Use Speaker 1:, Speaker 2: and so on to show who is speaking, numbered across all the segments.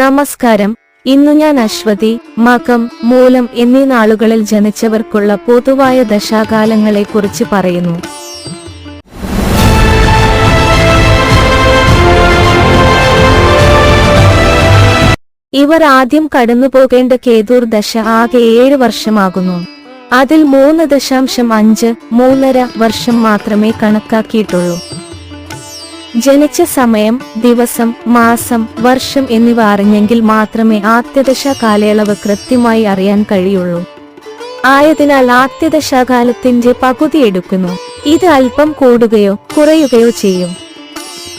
Speaker 1: നമസ്കാരം. ഇന്നു ഞാൻ അശ്വതി മകം മൂലം എന്നീ നാളുകളിൽ ജനിച്ചവർക്കുള്ള പൊതുവായ ദശാകാലങ്ങളെ കുറിച്ച് പറയുന്നു. ഇവർ ആദ്യം കടന്നുപോകേണ്ട കേതൂർ ദശ ആകെ ഏഴ് വർഷമാകുന്നു. അതിൽ മൂന്ന് ദശാംശം അഞ്ച് മൂന്നര വർഷം മാത്രമേ കണക്കാക്കിയിട്ടുള്ളൂ. ജനിച്ച സമയം ദിവസം മാസം വർഷം എന്നിവ അറിഞ്ഞെങ്കിൽ മാത്രമേ ആദ്യദശ കാലയളവ് കൃത്യമായി അറിയാൻ കഴിയുള്ളൂ. ആയതിനാൽ ആദ്യദശാകാലത്തിന്റെ പകുതി എടുക്കുന്നു. ഇത് അല്പം കൂടുകയോ കുറയുകയോ ചെയ്യും.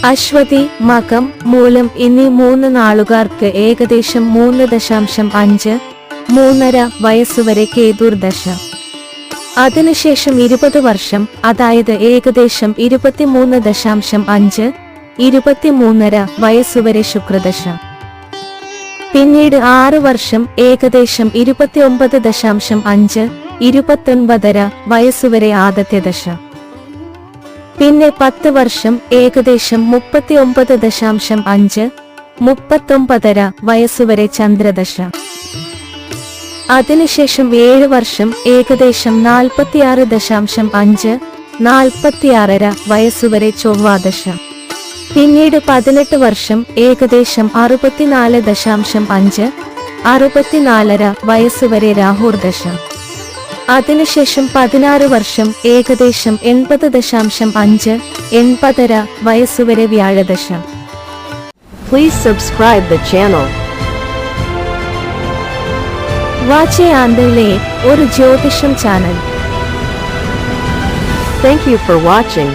Speaker 1: അശ്വതി മകം മൂലം എന്നീ മൂന്ന് നാളുകാർക്ക് ഏകദേശം മൂന്ന് ദശാംശം അഞ്ച് മൂന്നര വയസ്സുവരെ കേതൂർ ദശ അതിനുശേഷം ഇരുപത് വർഷം അതായത് ഏകദേശം ഇരുപത്തിമൂന്ന് ദശാംശം അഞ്ച് ഇരുപത്തിമൂന്നര വയസ്സുവരെ ശുക്രദശ. പിന്നീട് ആറ് വർഷം ഏകദേശം ഇരുപത്തിയൊമ്പത് ദശാംശം അഞ്ച് ഇരുപത്തൊൻപതര വയസ്സുവരെ ആദ്യത്തെ ദശ. പിന്നെ പത്ത് വർഷം ഏകദേശം മുപ്പത്തിയൊമ്പത് ദശാംശം അഞ്ച് മുപ്പത്തൊമ്പതര വയസ്സുവരെ ചന്ദ്രദശ. അതിനുശേഷം ഏഴ് വർഷം ഏകദേശം നാൽപ്പത്തിയാറ് ദശാംശം അഞ്ച് നാൽപ്പത്തിയാറര വയസ്സുവരെ ചൊവ്വാദശ. പിന്നീട് പതിനെട്ട് വർഷം ഏകദേശം അറുപത്തിനാല് ദശാംശം അഞ്ച് അറുപത്തിനാലര വയസ്സുവരെ രാഹുർ ദശ അതിനുശേഷം പതിനാറ് വർഷം ഏകദേശം എൺപത് ദശാംശം അഞ്ച് എൺപതര വയസ്സുവരെ വ്യാഴദശ.
Speaker 2: Please subscribe the channel.
Speaker 1: வாட்சே ஒரு ஜோதிஷம் Channel.
Speaker 2: Thank you for watching.